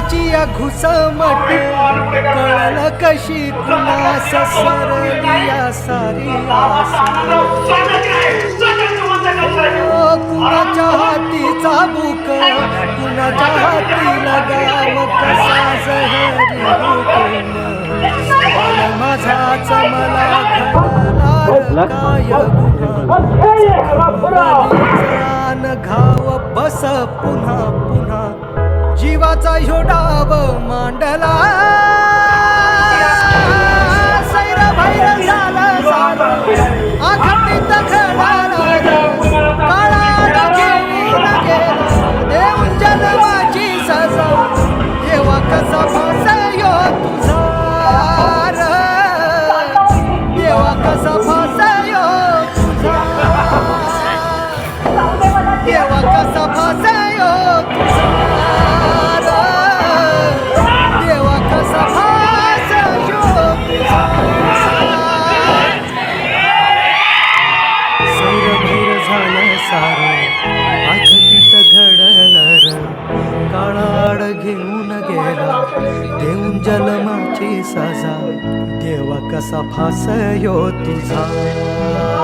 जीवाची या घुसमट. कळल कशी कुणास सरली या सारी कुणाच्या हाती चाबूक कुणाच्या हाती लगाम कसा जहरी माझाच मला काय घाव बस पुन्हा पुन्हा जीवाचा ह्यो डाव मांडला सार आखतीत घडलं काळाड घेऊन गेला देऊन जन्माची सजा. देवा कसा फासयो तुझा.